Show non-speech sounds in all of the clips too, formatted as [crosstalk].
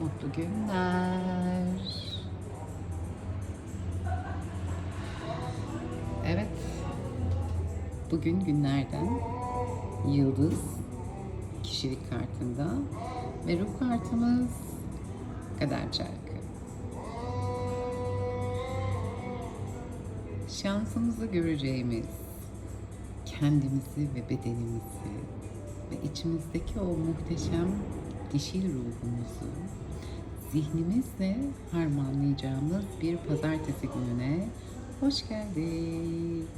Mutlu günler. Evet. Bugün günlerden Yıldız kişilik kartında ve ruh kartımız Kader Çarkı. Şansımızı göreceğimiz kendimizi ve bedenimizi ve içimizdeki o muhteşem dişil ruhumuzu zihnimizle harmanlayacağımız bir pazartesi gününe hoş geldik.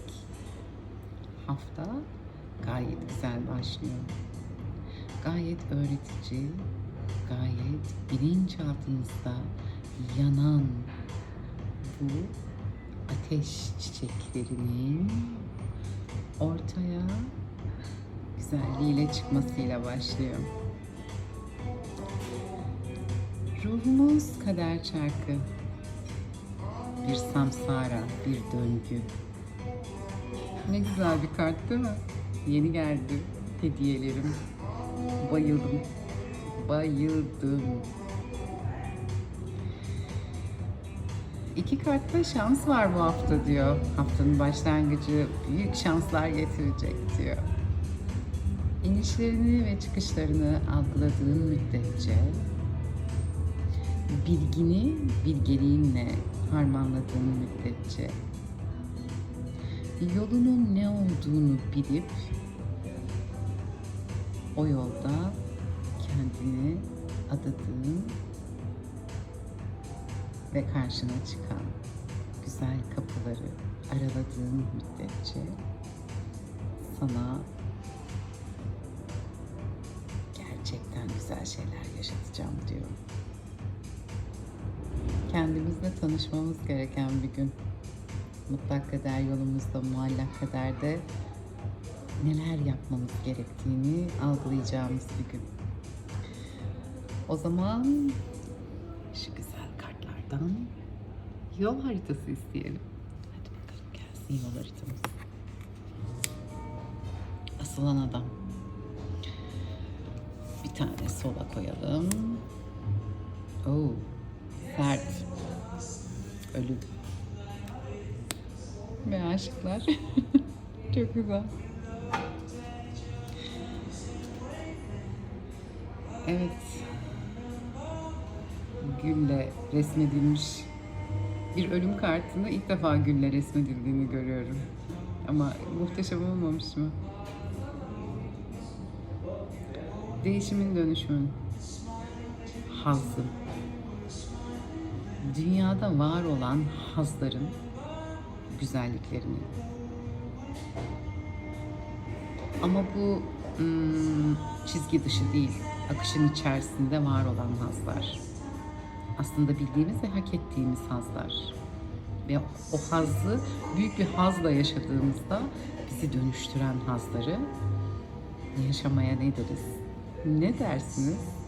Hafta gayet güzel başlıyor. Gayet öğretici, gayet bilinçaltımızda yanan bu ateş çiçeklerinin ortaya güzelliğiyle çıkmasıyla başlıyor. Ruhumuz kader çarkı. Bir samsara, bir döngü. Ne güzel bir kart değil mi? Yeni geldi hediyelerim. Bayıldım. Bayıldım. İki kartta şans var bu hafta diyor. Haftanın başlangıcı büyük şanslar getirecek diyor. İnişlerini ve çıkışlarını algıladığın müddetçe bilgini bilgeliğinle harmanladığın müddetçe yolunun ne olduğunu bilip o yolda kendini adadığın ve karşına çıkan güzel kapıları araladığın müddetçe sana gerçekten güzel şeyler yaşatacağım diyor. Kendimizle tanışmamız gereken bir gün. Mutlak kader yolumuzda, muallak kaderde neler yapmamız gerektiğini algılayacağımız bir gün. O zaman şu güzel kartlardan yol haritası isteyelim. Hadi bakalım gelsin yol haritamız. Asılan adam. Bir tane sola koyalım. Oo, sert. Ölüm. Ve aşıklar. [laughs] Çok güzel. Evet. Gülle resmedilmiş bir ölüm kartını ilk defa gülle resmedildiğini görüyorum. Ama muhteşem olmamış mı? Değişimin dönüşümün hazzın dünyada var olan hazların güzelliklerini ama bu çizgi dışı değil akışın içerisinde var olan hazlar aslında bildiğimiz ve hak ettiğimiz hazlar ve o hazzı büyük bir hazla yaşadığımızda bizi dönüştüren hazları yaşamaya ne deriz? Ne dersiniz?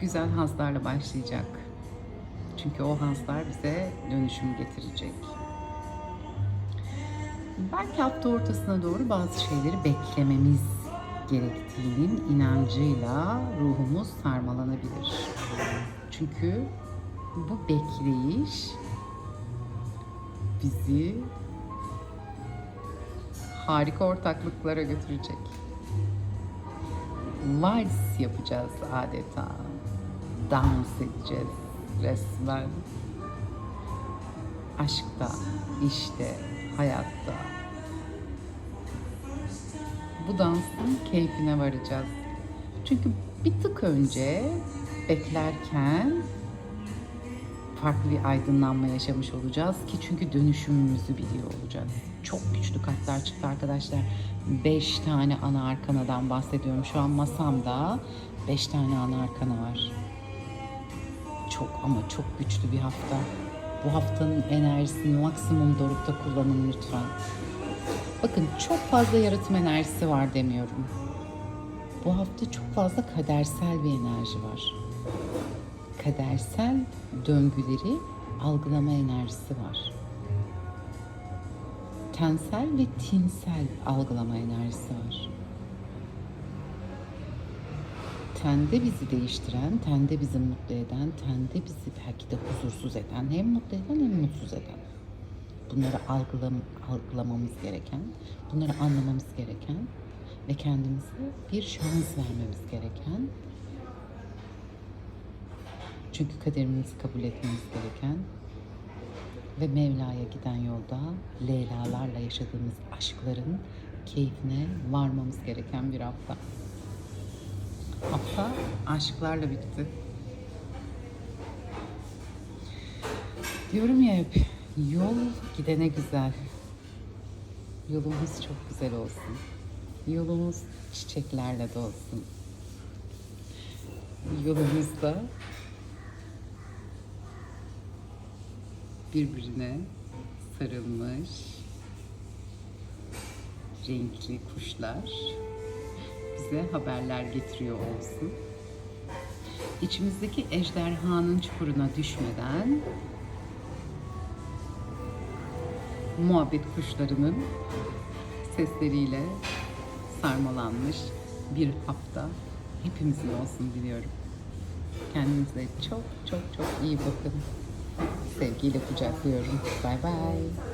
Güzel hazlarla başlayacak. Çünkü o hazlar bize dönüşüm getirecek. Belki hafta ortasına doğru bazı şeyleri beklememiz gerektiğinin inancıyla ruhumuz sarmalanabilir. Çünkü bu bekleyiş bizi harika ortaklıklara götürecek. Vals yapacağız adeta. Dans edeceğiz resmen. Aşkta, işte, hayatta. Bu dansın keyfine varacağız. Çünkü bir tık önce beklerken farklı bir aydınlanma yaşamış olacağız ki çünkü dönüşümümüzü biliyor olacağız. Çok güçlü kartlar çıktı arkadaşlar. 5 tane ana arkanadan bahsediyorum. Şu an masamda 5 tane ana arkana var. Çok ama çok güçlü bir hafta. Bu haftanın enerjisini maksimum dorukta kullanın lütfen. Bakın çok fazla yaratım enerjisi var demiyorum. Bu hafta çok fazla kadersel bir enerji var kadersel döngüleri algılama enerjisi var. Tensel ve tinsel algılama enerjisi var. Tende bizi değiştiren, tende bizi mutlu eden, tende bizi belki de huzursuz eden, hem mutlu eden hem mutsuz eden. Bunları algılam algılamamız gereken, bunları anlamamız gereken ve kendimize bir şans vermemiz gereken çünkü kaderimizi kabul etmemiz gereken ve Mevla'ya giden yolda Leyla'larla yaşadığımız aşkların keyfine varmamız gereken bir hafta. Hafta aşklarla bitti. Diyorum ya hep yol gidene güzel. Yolumuz çok güzel olsun. Yolumuz çiçeklerle dolsun. Yolumuzda birbirine sarılmış renkli kuşlar bize haberler getiriyor olsun. İçimizdeki ejderhanın çukuruna düşmeden muhabbet kuşlarının sesleriyle sarmalanmış bir hafta hepimizin olsun diliyorum. Kendinize çok çok çok iyi bakın. Sevgiyle kucaklıyorum. Bay bay.